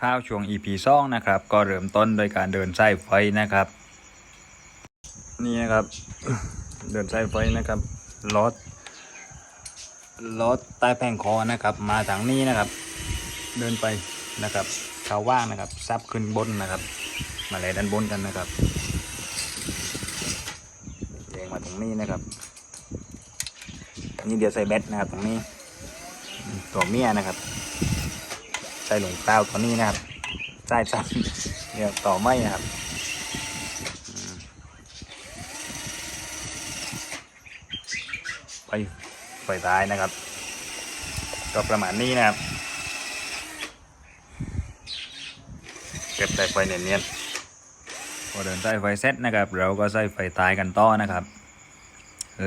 ข้าวช่วง EP สองนะครับ ก็เริ่มต้นโดยการเดินไสายไฟนะครับ นี่นะครับ เดินไสายไฟนะครับรถรถใต้แผงคอนะครับ มาทางนี้นะครับ เดินไปนะครับเขาว่างนะครับซับขึ้นบนนะครับ มาเลยด้านบนกันนะครับแยงมาตรงนี้นะครับนี่เดี๋ยวใส่แบตนะครับ ตรงนี้ตัวเมียนะครับ ใส่หลงเต้าตัวนี้นะครับใส่ซ้ำเดี๋ยวต่อไม่นะครับไปไฟท้ายนะครับ ก็ประมาณนี้นะครับเก็บสายไฟเนียนๆพอเดินสายไฟเสร็จนะครับ เราก็ใส่ไฟท้ายกันต่อนะครับ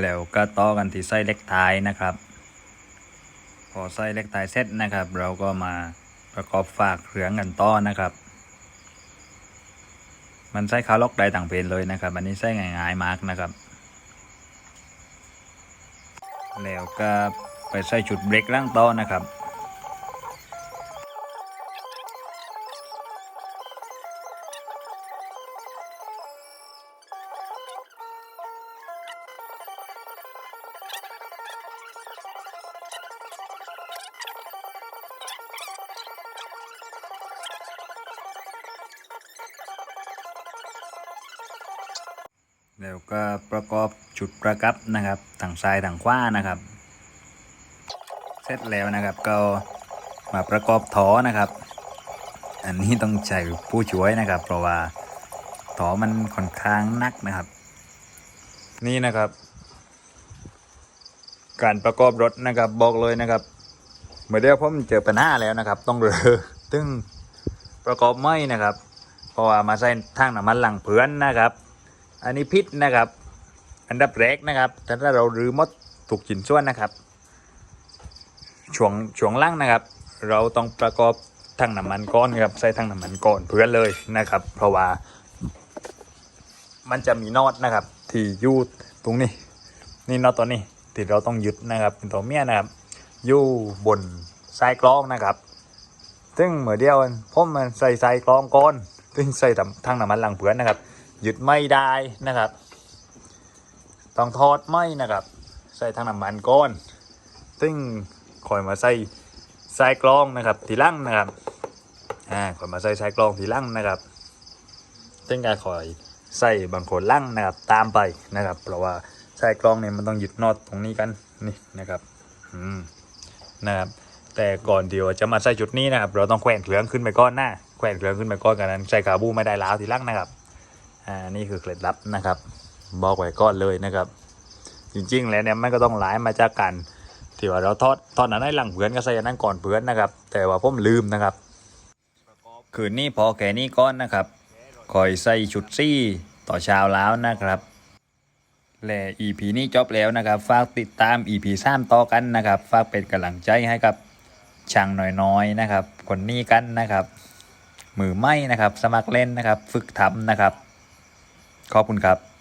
แล้วก็ต่อกันที่ไส้เล็กท้ายนะครับ พอไส้เล็กท้ายเสร็จนะครับ เราก็มา ประกอบฝากเหลืองกันต้อนะครับ มันใส่คาล็อกได้ต่างเพนเลยนะครับ อันนี้ใส่ง่ายๆมากนะครับ แล้วก็ไปใส่ชุดเบรกล่างต้อนะครับ แล้วก็ประกอบจุดประกับนะครับทางซ้ายทางขวานะครับ เสร็จแล้วนะครับก็มาประกอบถอนะครับ อันนี้ต้องใช้ผู้ช่วยนะครับ เพราะว่าถอมันค่อนข้างหนักนะครับ นี่นะครับ การประกอบรถนะครับบอกเลยนะครับเมื่อเดียวผมเจอปัญหาแล้วนะครับ ต้องเรือตึงประกอบไม่นะครับ เพราะว่ามาใส่ทางน้ำมันหลังเพื่อนนะครับ อันนี้พิษนะครับ อันดับแรกนะครับถ้าเรารื้อมดถูกจินส่วนนะครับช่วงช่วงล่างนะครับ เราต้องประกอบทางน้ำมันก้อนครับใส่ทางน้ำมันก้อนเพื่อเลยนะครับ เพราะว่า มันจะมีนอตนะครับ ที่ยู่ตรงนี้ นี่นอตตัวนี้ที่เราต้องยึดนะครับ เป็นตัวเมียนะครับยู่บนสายกล้องนะครับ ซึ่งเหมือเดียวผมมันใส่สายกล้องก้อนซึ่งใส่ทางน้ำมันหลังเพื่อนนะครับ หยึดไม่ได้นะครับ ต้องทอดไม่นะครับ ใส่ทางน้ำมันก้อนซึ่งคอยมาใส่ใสายกรองนะครับ ทีหลังนะครับอ่าคอยมาใส่ใสายกรองทีหลังนะครับซึ่งการคอยใส่บางคนล่างนะครับ ตามไปนะครับ เพราะว่าใสายกรองเนี่ยมันต้องหยึดนอตตรงนี้กันนี่นะครับอืมนะครับแต่ก่อนเดียวจะมาใส่จุดนี้นะครับ เราต้องแขวนเครื่องขึ้นไปก้อนหน้าแขวนเครื่องขึ้นไปก้อนกันนั้นใส่ขาบูไม่ได้แล้วทีหลังนะครับ อ่านี่คือเคล็ดลับนะครับบอกไว้ก่อนเลยนะครับ จริงๆ แล้วเนี่ยมันก็ต้องหลายมาจากกันที่ว่าเราทอดทอดนั้นให้หลังเพื่อนก็ใส่อันนั้นก่อนเพื่อนนะครับ แต่ว่าผมลืมนะครับ คืนนี้พอแค่นี้ก้อนนะครับคอยใส่ชุดซี่ต่อเช้าแล้วนะครับและ EP นี้จบแล้วนะครับ ฝากติดตาม EP 3ต่อกันนะครับ ฝากเป็นกำลังใจให้กับช่างน้อยๆนะครับ คนนี้กันนะครับ มือไม่นะครับ สมัครเล่นนะครับ ฝึกทำนะครับ ขอบคุณครับ